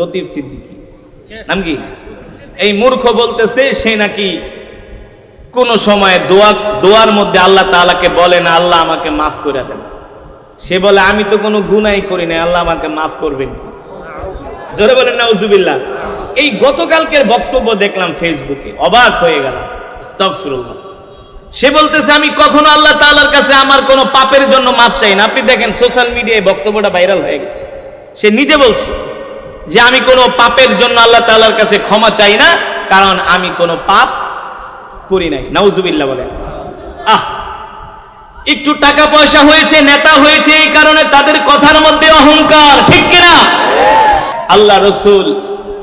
লতিফ নাম কি? এই মূর্খ বলতেছে, সে নাকি কোন সময় দোয়া, দোয়ার মধ্যে আল্লাহ আল্লাহ আমাকে মাফ করে দেন। সে বলে, আমি তো কোনো গুনাই করি না আল্লাহ আমাকে মাফ করবেন কি? জোরে বলেন না উজুবিল্লাহ এই গতকালকের বক্তব্য দেখলাম ফেসবুকে, অবাক হয়ে গেল সে বলতেছে, আমি কখনো আল্লাহ তাআলার কাছে আমার কোনো পাপের জন্য মাফ চাই না। আপনি দেখেন, সোশ্যাল মিডিয়ায় বক্তব্যটা ভাইরাল হয়ে গেছে। সে নিজে বলছে যে আমি কোনো পাপের জন্য আল্লাহ তাআলার কাছে ক্ষমা চাই না, কারণ আমি কোনো পাপ করি নাই। নাউজুবিল্লাহ বলেন। আহ, একটু টাকা পয়সা হয়েছে, নেতা হয়েছে, এই কারণে তাদের কথার মধ্যে অহংকার, ঠিক কিনা? আল্লাহ রসুল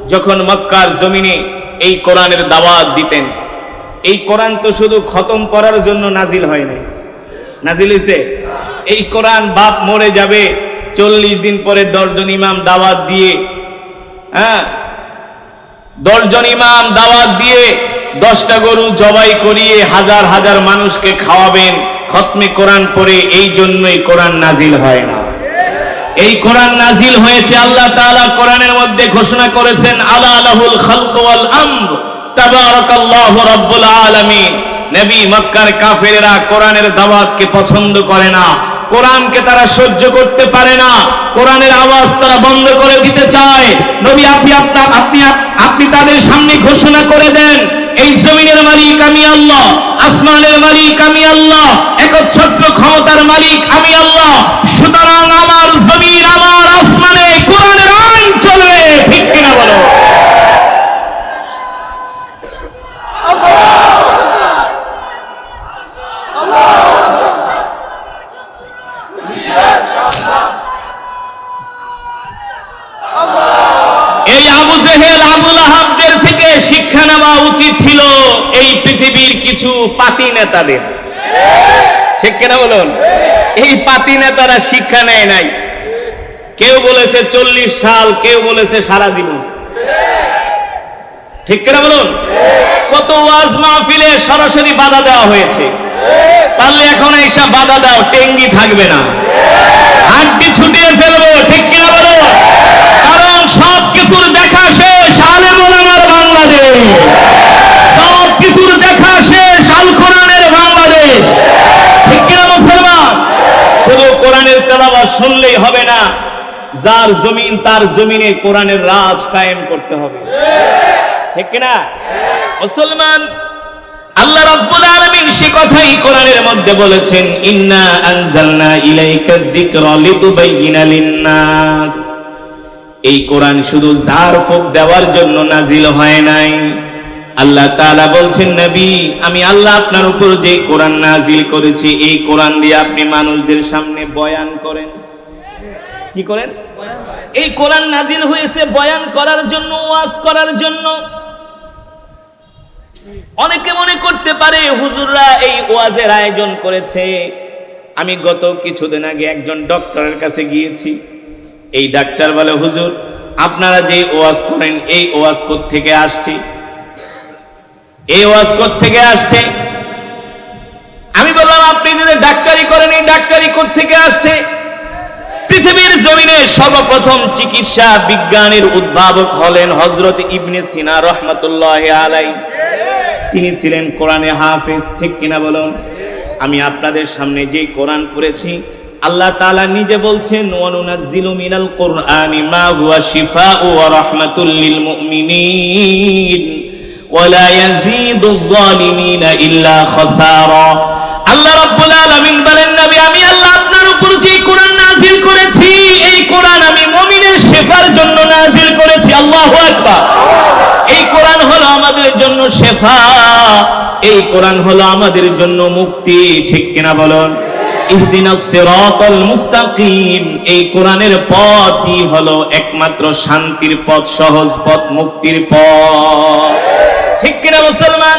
যখন মক্কার জমিনে এই কোরআনের দাওয়াত দিতেন, এই কোরআন তো শুধু খতম করার জন্য নাজিল হয় নাই। নাজিল হয়েছে? এই কোরআন বাপ মরে যাবে, চল্লিশ দিন পরে দশজন ইমাম দাওয়াত দিয়ে হ্যাঁ। দশজন ইমাম দাওয়াত দিয়ে দশটা গরু জবাই করিয়ে হাজার হাজার মানুষকে খাওয়াবেন। খতমে কোরআন পড়ে এই জন্যই কোরআন নাজিল হয় না। এই কোরআন নাজিল হয়েছে আল্লাহ তাআলা কোরআনের মধ্যে ঘোষণা করেছেন, আলা লাহুল খালক ওয়াল আমর, তাবারাকাল্লাহু রাব্বুল নবী মক্কার কাফেরেরা কোরআনের দাওয়াতকে পছন্দ করে না। কোরআনকে তারা সহ্য করতে পারে না। কোরআনের আওয়াজ তারা বন্ধ করে দিতে চায়। নবী, আপনি আপনি আপনি তাদের সামনে ঘোষণা করে দেন, এই জমিনের মালিক আমি আল্লাহ, আসমানের মালিক আমি আল্লাহ, একচ্ছত্র ক্ষমতার মালিক আমি আল্লাহ, সুতরাং আমার জমিন আমার আসমানে কোরআনের আইন চলবে ঠিক কিনা বলো এই আবু জেহেল আবুল আহাবদের থেকে শিক্ষা নেওয়া উচিত ছিল এই পৃথিবীর কিছু পাতি নেতাদের। ঠিক কিনা বলুন? এই পাতি নেতারা শিক্ষা নেয় নাই। কেউ বলেছে চল্লিশ সাল, কেউ বলেছে সারা জীবন। ঠিক কিনা বলুন? কত ওয়াজ মাহফিলে সরাসরি বাধা দেওয়া হয়েছে। পারলে এখন এইসব বাধা দাও, টেঙ্গি থাকবে না। হাড্ডি ছুটিয়ে ফেলব, ঠিক কিনা বলো কারণ সব কিছুর দেখা শেষ আলে মোলামার বাংলাদেশ সব কিছুর দেখা শেষ আল কোরআনের বাংলাদেশ ঠিক কিনা মুসলমান শুধু কোরআনের তেলাওয়াত শুনলেই হবে না, যার জমিন তার জমিনে কোরআনের রাজ কায়েম করতে হবে। ঠিক কিনা? মুসলমান, আল্লাহ রাব্বুল আলামিন সে কথাই কোরআনের মধ্যে বলেছেন, ইন্না আনজালনা ইলাইকা যিকরা লিতুবাইয়িনা লিন-নাস। এই কোরআন শুধু জার ফুক দেওয়ার জন্য নাজিল হয় নাই। আল্লাহ তাআলা বলছেন, নবী, আমি আল্লাহ আপনার উপর যে কোরআন নাজিল করেছি, এই কোরআন দিয়ে আপনি মানুষদের সামনে বয়ান করেন। কি করেন? এই কোরআন নাজিল হয়েছে বয়ান করার জন্য, ওয়াজ করার জন্য। অনেকে মনে করতে পারে, হুজুররা এই ওয়াজের আয়োজন করেছে। আমি গত কিছুদিন আগে একজন ডক্টরের কাছে গিয়েছি। এই ডাক্তার বলে, হুজুর, আপনারা যে ওয়াজ করেন, এই ওয়াজ থেকে আসছে? এই ওয়াজ থেকে আসছে? আমি বললাম, আপনি যদি ডাক্তারি করেন, এই ডাক্তারি থেকে আসছে? পৃথিবীর জমিনে সর্বপ্রথম চিকিৎসা বিজ্ঞানের উদ্ভাবক হলেন হজরত ইবনে সিনা রহমতুল্লাহ আলাই তিনি ছিলেন কোরআনে হাফেজ, ঠিক কিনা বলুন? আমি আপনাদের সামনে যে কোরআন পড়েছি, আল্লাহ তাআলা নিজে বলছেন আল্লাহ রাব্বুল আলামিন নাজিল করেছি, আল্লাহু আকবার। এই কোরআন হলো আমাদের জন্য শেফা, এই কোরআন হলো আমাদের জন্য মুক্তি, ঠিক কিনা বলুন? এই কোরআনের পথই হলো একমাত্র শান্তির পথ, সহজ পথ, মুক্তির পথ। ঠিক কিনা মুসলমান?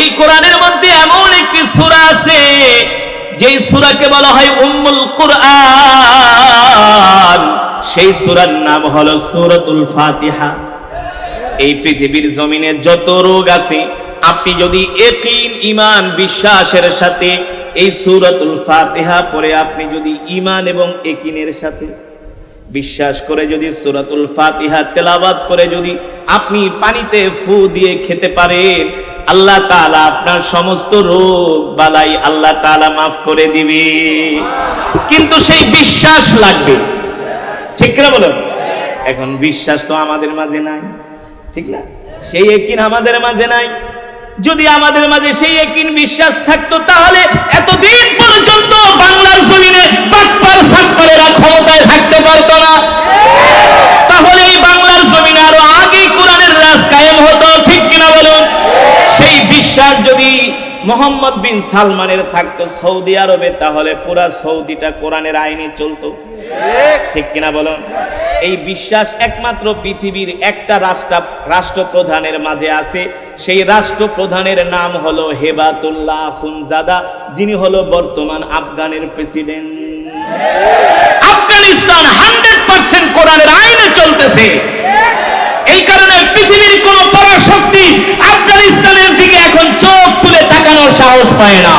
এই কোরআনের মধ্যে এমন একটি সূরা আছে যেই সুরাকে বলা হয় উম্মুল কুরআন, সেই সুরার নাম হলো সূরাতুল ফাতিহা। এই পৃথিবীর জমিনে যত রোগ আছে, আপনি যদি একিন ইমান বিশ্বাসের সাথে এই সূরাতুল ফাতিহা পড়ে, আপনি যদি ঈমান এবং একিনের সাথে বিশ্বাস করে যদি সূরাতুল ফাতিহা তেলাওয়াত করে যদি আপনি পানিতে ফু দিয়ে খেতে পারেন, আল্লাহ তাআলা আপনার সমস্ত রোগ বালাই আল্লাহ তাআলা মাফ করে দিবে। কিন্তু সেই বিশ্বাস লাগবে। ঠিক না বলো এখন বিশ্বাস তো আমাদের মাঝে নাই। ঠিক না? সেই একিন আমাদের মাঝে নাই। যদি আমাদের মাঝে সেই একিন বিশ্বাস থাকতো, তাহলে এতদিন পর্যন্ত বাংলার জমিনে বাটপার সাক্কারেরা ক্ষমতায় থাকতে পারত না। তাহলে এই বাংলার জমিনে আরও আগে কোরআনের রাজ কায়েম হতো, ঠিক কিনা বলুন? সেই বিশ্বাস যদি মোহাম্মদ বিন সালমানের থাকতো সৌদি আরবে, তাহলে পুরা সৌদিটা কোরআনের আইনে চলতো। ঠিক কিনা বলুন? এই বিশ্বাস একমাত্র পৃথিবীর একটা রাষ্ট্র, রাষ্ট্রপ্রধানের মাঝে আছে। সেই রাষ্ট্রপ্রধানের নাম হলো হেবাতুল্লাহ খুনজাদা, যিনি হলো বর্তমান আফগানের প্রেসিডেন্ট। আফগানিস্তান হান্ড্রেড পার্সেন্ট কোরআনের আইনে চলতেছে। এই কারণে পৃথিবীর কোন পরাশক্তি আফগানিস্তানের দিকে এখন চোখ তুলে তাকানোর সাহস পায় না।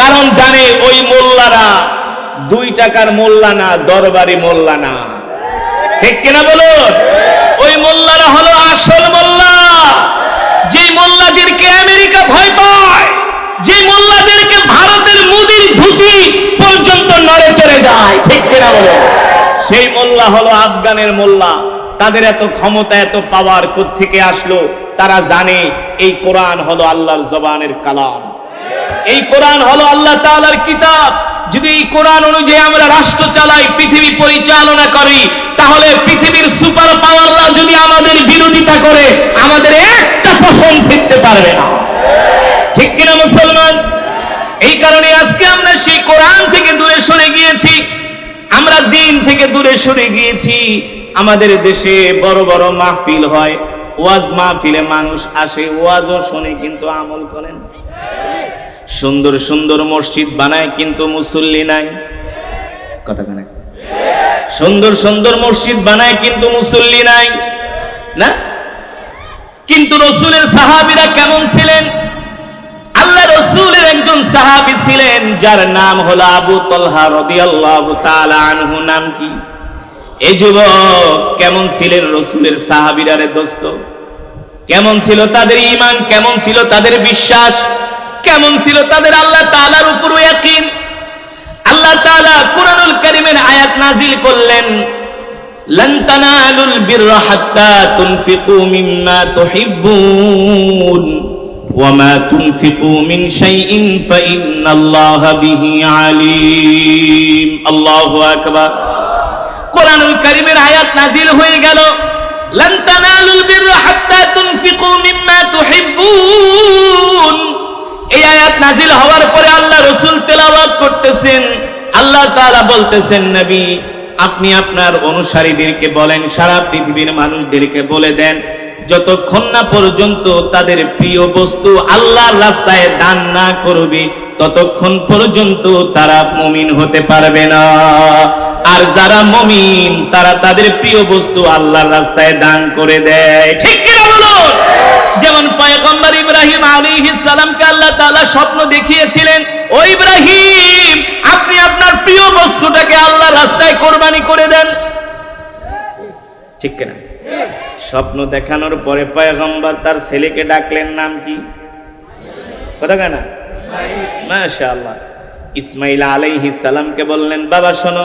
কারণ জানে ওই মোল্লারা দুই টাকার মোল্লা না, দরবারি মোল্লা না। ঠিক কিনা বলুন? ওই মোল্লারা হলো আসল মোল্লা। যে মোল্লাদেরকে আমেরিকা ভয় পায় যে মোল্লাদেরকে ভারতের মুদির ধুতি পর্যন্ত নড়ে চড়ে যায়, ঠিক কিনা বলুন? সেই মোল্লা হলো আফগানের মোল্লা। তাদের এত ক্ষমতা, এত পাওয়ার থেকে আসলো, তারা জানে এই কোরআন হলো আল্লাহর জবানের কালাম। এই কোরআন হলো আল্লাহ তাআলার কিতাব। যদি এই কোরআন অনুযায়ী আমরা রাষ্ট্র চালাই, পৃথিবী পরিচালনা করি, তাহলে পৃথিবীর সুপার পাওয়াররা যদি আমাদের বিরোধিতা করে, আমাদের একটা পশম ছিঁড়তে পারবে না। ঠিক কিনা মুসলমান? এই কারণে আজকে আমরা সেই কোরআন থেকে দূরে সরে গিয়েছি। আমরা দিন থেকে দূরে সরে গিয়েছি। আমাদের দেশে বড় বড় মাহফিল হয়। ওয়াজ মাহফিলে মানুষ আসে, ওয়াজও শোনে কিন্তু আমল করেন। সুন্দর সুন্দর মসজিদ বানায় কিন্তু মুসল্লি নাই। কথা কানে সুন্দর সুন্দর মসজিদ বানায় কিন্তু মুসল্লি নাই। না? কিন্তু রসুলের সাহাবিরা কেমন ছিলেন? আল্লাহ রসুলের একজন সাহাবি ছিলেন, যার নাম হলো আবু তলহা রাদিয়াল্লাহু তাআলা আনহু। নাম কি? এই যুবক কেমন ছিলেন রসুলের সাহাবিরা রে দোস্ত? কেমন ছিল তাদের ঈমান কেমন ছিল তাদের বিশ্বাস? কেমন ছিল তাদের আল্লাহ তাআলার উপর ইয়াকিন আল্লাহ তাআলা কুরআনুল কারীমের আয়াত নাজিল করলেন لن تنالوا البر حتى تنفقوا مما تحبون وما تنفقوا من شيء فإن الله به عليم الله أكبر কোরআনুল কারীমের আয়াত নাজিল হয়ে গেল لن تنالوا البر حتى تنفقوا مما تحبون এই আয়াত নাজিল হওয়ার পরে আল্লাহ রসুল তেলাওয়াত করতেছেন। আল্লাহ তাআলা বলতেছেন, নবী, আপনি আপনার অনুসারীদেরকে বলেন, সারা পৃথিবীর মানুষদেরকে বলে দেন, যতক্ষণ না পর্যন্ত তাদের প্রিয় বস্তু আল্লাহর রাস্তায় দান না করবে, ততক্ষণ পর্যন্ত তারা মমিন হতে পারবে না। আর যারা মমিন, তারা তাদের প্রিয় বস্তু আল্লাহর রাস্তায় দান করে দেয়। ঠিক কিনা বলুন? যেমন ইব্রাহিম আলাইহিস সালামকে আল্লাহ তাআলা স্বপ্ন দেখিয়েছিলেন, ও ইব্রাহিম, আপনি আপনার প্রিয় বস্তুটাকে আল্লাহ রাস্তায় কোরবানি করে দেন। ঠিক কিনা? স্বপ্ন দেখানোর পরে পয়গম্বর তার ছেলেকে ডাকলেন, নাম কি? কথা কেনা মাশাআল্লাহ। ইসমাইল আলাইহিস সালামকে বললেন, বাবা, শোনো,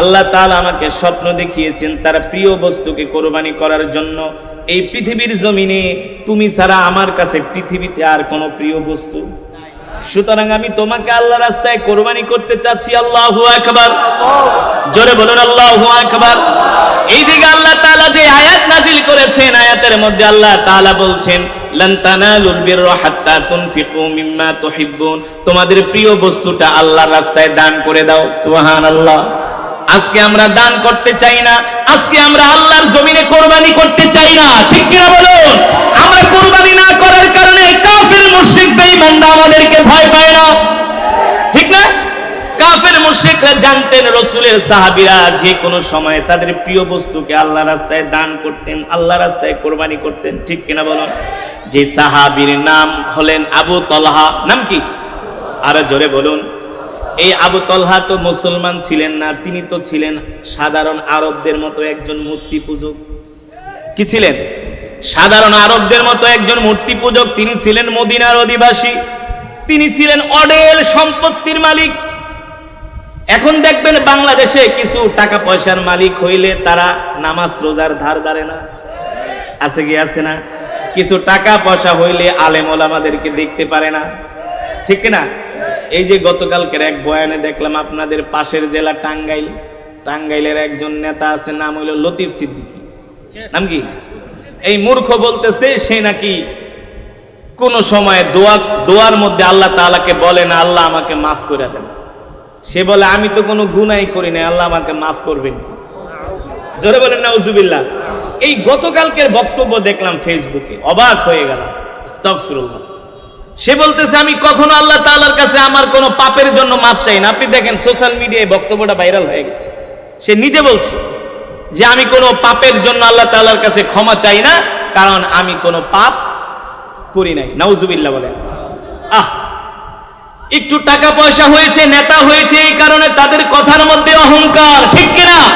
আল্লাহ তাআলা আমাকে স্বপ্ন দেখিয়েছেন তার প্রিয় বস্তুকে কোরবানি করার জন্য। এই পৃথিবীর জমিনে তুমি ছাড়া আমার কাছে পৃথিবীতে আর কোনো প্রিয় বস্তু সুতরাং আমি তোমাকে আল্লাহ রাস্তায় কোরবানি করতে চাচ্ছি, আল্লাহ আকবার। জোরে বলুন, আল্লাহু আকবার। এইদিকে আল্লাহ তাআলা যে আয়াত নাজিল করেছেন, আয়াতের মধ্যে আল্লাহ তাআলা বলছেন তোমাদের প্রিয় বস্তুটা আল্লাহর রাস্তায় দান করে দাও, সুবহানাল্লাহ। আজকে আমরা দান করতে চাই না, আজকে আমরা আল্লাহর জমিনে কোরবানি করতে চাই না। ঠিক কিনা বলুন? আমরা কোরবানি না করার কারণে কাফের মুশরিক বেঈমানরা আমাদেরকে ভয় পায় না। ঠিক না? কাফের মুশরিকরা জানতেন রসুলের সাহাবীরা যে কোনো সময় তাদের প্রিয় বস্তুকে আল্লাহ রাস্তায় দান করতেন আল্লাহ রাস্তায় কোরবানি করতেন। ঠিক কিনা বলুন? যে সাহাবীর নাম হলেন আবু তলহা। নাম কি? আরও জোরে বলুন। এই আবু তলহা তো মুসলমান ছিলেন না, তিনি তো ছিলেন সাধারণ আরবদের মতো একজন মূর্তি পূজক। কি ছিলেন? সাধারণ আরবদের মতো একজন মূর্তি পূজক, তিনি ছিলেন মদিনার অধিবাসী, তিনি ছিলেন অডেল সম্পত্তির মালিক। এখন দেখবেন বাংলাদেশে কিছু টাকা পয়সার মালিক হইলে তারা নামাজ রোজার ধার ধারে না। আছে কি, আছে না? কিছু টাকা পয়সা হইলে আলেম ওলামাদেরকে দেখতে পারে না। ঠিক না? এই যে গতকালকের এক বয়ানে দেখলাম আপনাদের পাশের জেলা টাঙ্গাইল, টাঙ্গাইলের একজন নেতা আছে, নাম হইল লতিফ সিদ্দিকী। নাম কি? এই মূর্খ বলতেছে, সে নাকি কোন সময় দোয়া, দোয়ার মধ্যে আল্লাহ তাআলাকে বলে না, আল্লাহ আমাকে মাফ করে দেন। সে বলে, আমি তো কোনো গুনাই করি না আল্লাহ আমাকে মাফ করবেন কি? জোরে বলেন না উজুবিল্লাহ এই গতকালকের বক্তব্য দেখলাম ফেসবুকে, অবাক হয়ে গেল আস্তাগফিরুল্লাহ। সে বলতেছে, আমি কখনো আল্লাহ তাআলার কাছে আমার কোনো পাপের জন্য মাফ চাই না। আপনি দেখেন সোশ্যাল মিডিয়ায় বক্তব্যটা ভাইরাল হয়ে গেছে। সে নিজে বলছে যে, আমি কোনো পাপের জন্য আল্লাহ তাআলার কাছে ক্ষমা চাই না, কারণ আমি কোনো পাপ করি নাই। নাউজুবিল্লাহ বলেন। আহ! একটু টাকা পয়সা হয়েছে, নেতা হয়েছে, এই কারণে তাদের কথার মধ্যে অহংকার, ঠিক কিনা?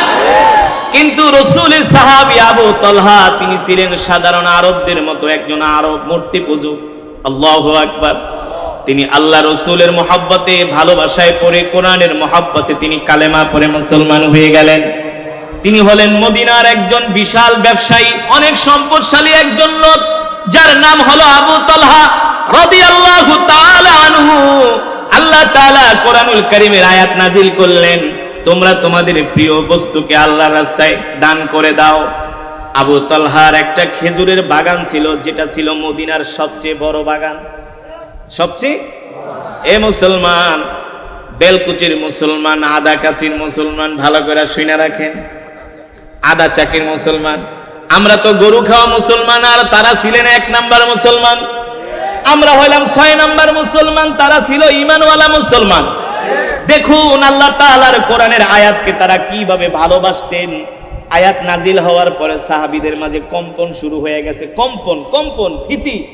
কিন্তু রসুলের সাহাবি আবু তলহা, তিনি ছিলেন সাধারণ আরবদের মতো একজন আরব মূর্তি পুজো। আল্লাহ আকবার। তিনি আল্লাহ রসুলের মহাব্বতে, ভালোবাসায় পড়ে, কোরআনের মহাব্বতে তিনি কালেমা পড়ে মুসলমান হয়ে গেলেন। তিনি হলেন মদিনার একজন বিশাল ব্যবসায়ী, অনেক সম্পদশালী একজন লোক, যার নাম হলো আবু তালহা রাদিয়াল্লাহু তাআলা আনহু। আল্লাহ তাআলা কোরআনুল কারীমের আয়াত নাজিল করলেন, তোমরা তোমাদের প্রিয় বস্তুকে আল্লাহর রাস্তায় দান করে দাও। আবু তালহার একটা খেজুরের বাগান ছিল, যেটা ছিল মদিনার সবচেয়ে বড় বাগান। সবচেয়ে? এ মুসলমান, বেলকুচির মুসলমান, আদা কাচির মুসলমান, ভালো করে শুনে রাখেন। আদা চাকির মুসলমান। আমরা তো গরু খাওয়া মুসলমান, আর তারা ছিলেন এক নাম্বার মুসলমান। আমরা হইলাম ছয় নাম্বার মুসলমান, তারা ছিল ইমানওয়ালা মুসলমান। দেখুন আল্লাহ তাআলার কোরআনের আয়াতকে তারা কীভাবে ভালোবাসতেন। আয়াত নাজিল হওয়ার পরে সাহাবিদের মাঝে কম্পন শুরু হয়ে গেছে। কম্পন কম্পন, ভীতি।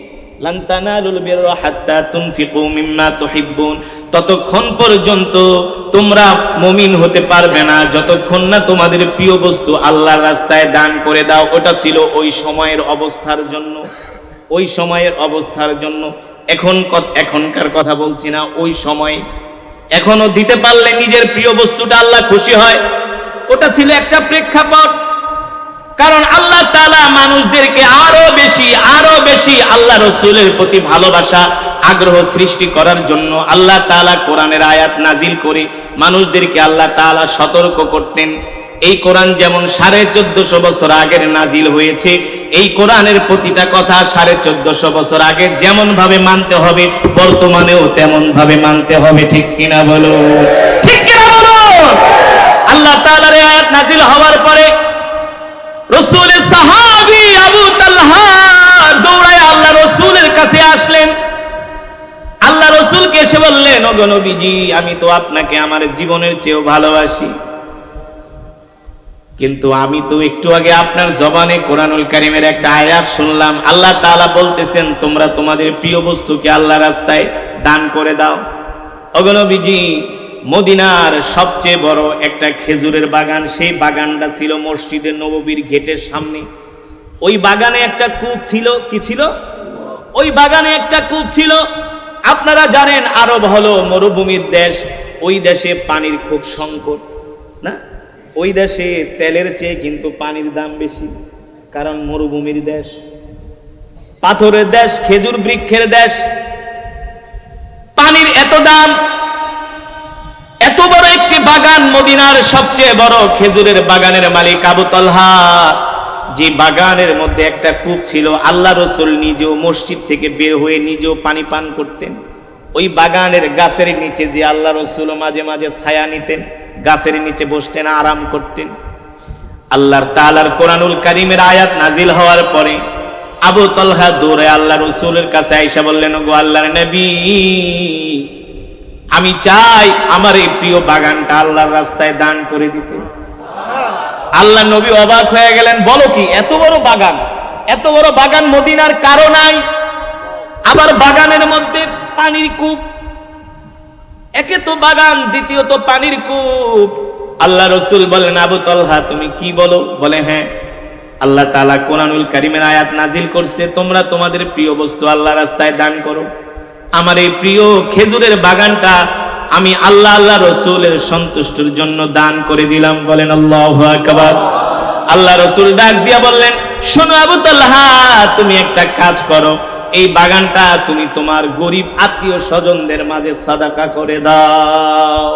ততক্ষণ পর্যন্ত তোমরা মুমিন হতে পারবে না। যতক্ষণ না তোমাদের প্রিয় বস্তু আল্লাহর রাস্তায় দান করে দাও, ওটা ছিল ওই সময়ের অবস্থার জন্য। ওই সময়ের অবস্থার জন্য। এখন এখনকার কথা বলছি না, ওই সময়। এখনও দিতে পারলে নিজের প্রিয় বস্তুটা আল্লাহ খুশি হয়। ওটা ছিল একটা প্রেক্ষাপট। কারণ আল্লাহ তাআলা মানুষদেরকে আরও বেশি আরও বেশি আল্লাহ রসুলের প্রতি ভালোবাসা, আগ্রহ সৃষ্টি করার জন্য আল্লাহ তাআলা কোরআনের আয়াত নাজিল করে মানুষদেরকে আল্লাহ তাআলা সতর্ক করতেন। এই কোরআন যেমন সাড়ে চোদ্দশো বছর আগের নাজিল হয়েছে, এই কোরআনের প্রতিটা কথা সাড়ে চোদ্দশো বছর আগে যেমন ভাবে মানতে হবে, বর্তমানেও তেমন ভাবে মানতে হবে, ঠিক কিনা বলো? আল্লাহ তাআলার এই আয়াত নাজিল হওয়ার পরে রসুলের সাহাবি আবু তালহা দৌড়ায় আল্লাহ রসুলের কাছে আসলেন। আল্লাহ রসুলকে এসে বললেন, ওগো নবীজি, আমি তো আপনাকে আমার জীবনের চেয়েও ভালোবাসি। কিন্তু আমি তো একটু আগে আপনার জবানে কোরআনুল কারিমের একটা আয়াত শুনলাম। আল্লাহ তাআলা বলতেছেন, তোমরা তোমাদের প্রিয় বস্তুকে আল্লাহ রাস্তায় দান করে দাও। ওগো নবীজি মদিনার সবচেয়ে বড় একটা খেজুরের বাগান, সেই বাগানটা ছিল মসজিদের নববীর গেটের সামনে। ওই বাগানে একটা কূপ ছিল, কি ছিল? ওই বাগানে একটা কূপ ছিল। আপনারা জানেন, আরব হলো মরুভূমির দেশ, ওই দেশে পানির খুব সংকট, না? ওই দেশে তেলের চেয়ে কিন্তু পানির দাম বেশি, কারণ মরুভূমির দেশ। পাথরের দেশ, খেজুর বৃক্ষের দেশ। পানির এত দাম বড় একটি বাগান মদিনার সবচেয়ে বড় খেজুরের বাগানের মালিক আবু তলহা। যে বাগানের মধ্যে একটা কূপ ছিল, আল্লাহ রসুল নিজেও মসজিদ থেকে বের হয়ে নিজেও পানি পান করতেন। ওই বাগানের গাছের নিচে যে আল্লাহ রসুল মাঝে মাঝে ছায়া নিতেন, গাছের নিচে বসতেন, আরাম করতেন। আল্লাহর তালার কোরআনুল কারিমের আয়াত নাজিল হওয়ার পরে আবু তলহা দৌড়ে আল্লাহ রসুলের কাছে আইসা বললেন গো আল্লাহর নবী আমি চাই আমার এই প্রিয় বাগানটা আল্লাহর রাস্তায় দান করে দিতে। আল্লাহ নবী অবাক হয়ে গেলেন, বলো কি, এত বড় বাগান, এত বড় বাগান মদিনার কারও নাই। আবার বাগানের মধ্যে পানির কূপ। একে তো বাগান দ্বিতীয়ত পানির কূপ। আল্লাহ রসুল বলেন, আবু তলহা, তুমি কি বলো? বলে হ্যাঁ। আল্লাহ তাআলা কোরআনুল কারিমের আয়াত নাজিল করছে, তোমরা তোমাদের প্রিয় বস্তু আল্লাহ রাস্তায় দান করো। আমার এই প্রিয় খেজুরের বাগানটা আমি আল্লাহ আল্লাহ রসুলের সন্তুষ্টির জন্য দান করে দিলাম বলেন আল্লাহ আল্লাহ রসুল ডাক দিয়া বললেন, শোনো আবু তালহা, তুমি একটা কাজ করো। এই বাগানটা তুমি তোমার গরিব আত্মীয় স্বজনদের মাঝে সাদাকা করে দাও।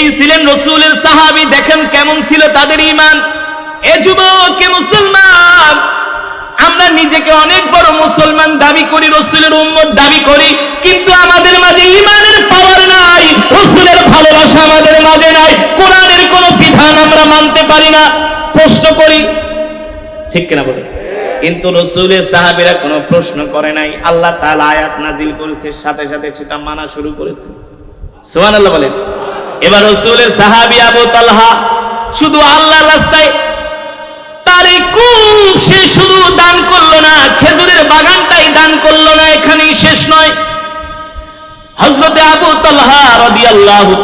এই ছিলেন রসুলের সাহাবী, দেখেন কেমন ছিল তাদের ইমান এ যুবক মুসলমান আমরা নিজেকে অনেক বড় মুসলমান দাবি করি, রসুলের উম্মত দাবি করি, কিন্তু আমাদের মাঝে ইমানের পাওয়ার নাই, রসুলের ভালোবাসা আমাদের মাঝে নাই, কোরআনের কোন বিধান আমরা মানতে পারি না। প্রশ্ন করি, ঠিক কিনা বলে কিন্তু রসুলের সাহাবীরা কোনো প্রশ্ন করে নাই, আল্লাহ তাআলা আয়াত নাজিল করেছে, সাথে সাথে সেটা মানা শুরু করেছে। সুবহানাল্লাহ বলেন। এবার রসুলের সাহাবী আবু তালহা, শুধু আল্লাহ রাস্তায় তার কূপ সে শুধু দান করল না, খেজুরের বাগানটাই দান করল না, এখানেই শেষ নয়। হজরতে আবু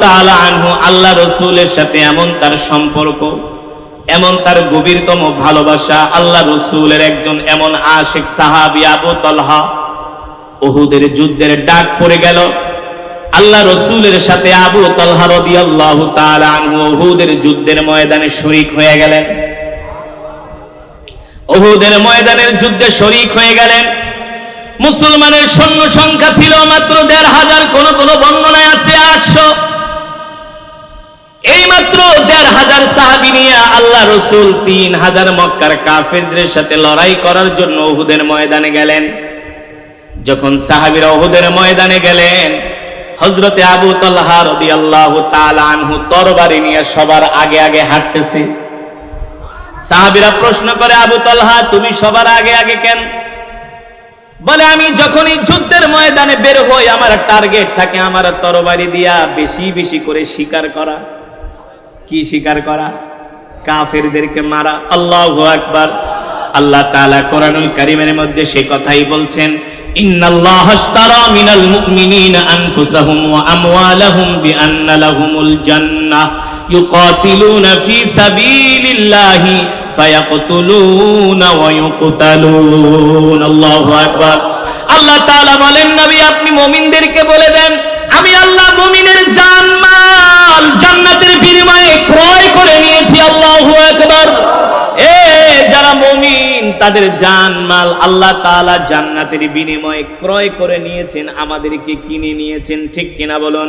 তাআলা আনহু আল্লাহ রসুলের সাথে এমন তার সম্পর্ক, এমন তার গভীরতম ভালোবাসা, আল্লাহ রসুলের একজন এমন আশেক সাহাবী আবু তালহা ওহুদের যুদ্ধের ডাক পড়ে গেল। আল্লাহ রসুলের সাথে আবু আনহু ওহুদের যুদ্ধের ময়দানে শরীক হয়ে গেলেন। ওহুদের ময়দানের যুদ্ধে শরীক হয়ে গেলেন। মুসলমানের সৈন্য সংখ্যা ছিল মাত্র দেড় হাজার, কোন কোন বর্ণনায় আছে আটশো। এই মাত্র দেড় হাজার সাহাবি নিয়ে আল্লাহ রসুল তিন হাজার মক্কার কাফেরদের সাথে লড়াই করার জন্য ওহুদের ময়দানে গেলেন। যখন সাহাবিরা ওহুদের ময়দানে গেলেন হজরতে আবু তালহা রাদিয়াল্লাহু তাআলা আনহু তরবারি নিয়ে সবার আগে আগে হাঁটতেছে। সাহাবিরা প্রশ্ন করে, আবু তালহা, তুমি সবার আগে আগে কেন? বলে, আমি যখনই যুদ্ধের ময়দানে বের হই, আমার টার্গেট থাকে আমার তরবারি দিয়া বেশি বেশি করে শিকার করা। কি শিকার করা? কাফেরদেরকে মারা। আল্লাহ আকবার। আল্লাহ তাআলা কোরআনুল কারীমের মধ্যে সে কথাই বলছেন, ইন্নাল্লাহ আনফুসাহুম ওয়া আমওয়ালাহুম বিআন্না লাহুমুল জান্নাহ। ইউকাতিলুনা ফি সাবিলিল্লাহি ফায়াকতুলুনা ওয়া ইউকতালুন। الله أكبر আল্লাহ তাআলা বলেন, নবী, আপনি মুমিনদেরকে বলে দেন, আমি আল্লাহ মুমিনের জান মাল জান্নাতের বিনিময়ে ক্রয় করে নিয়েছি আল্লাহু আকবার এ যারা মুমিন তাদের জান মাল আল্লাহ তাআলা জান্নাতের বিনিময়ে ক্রয় করে নিয়েছেন, আমাদেরকে কিনে নিয়েছেন, ঠিক কিনা বলুন?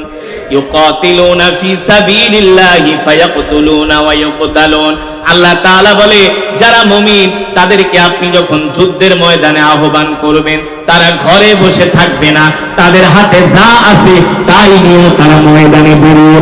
আল্লাহ তাআলা বলে, যারা মুমিন, তাদেরকে আপনি যখন যুদ্ধের ময়দানে আহ্বান করবেন, তারা ঘরে বসে থাকবে না, তাদের হাতে যা আছে তাই নিয়ে তারা ময়দানে বেরিয়ে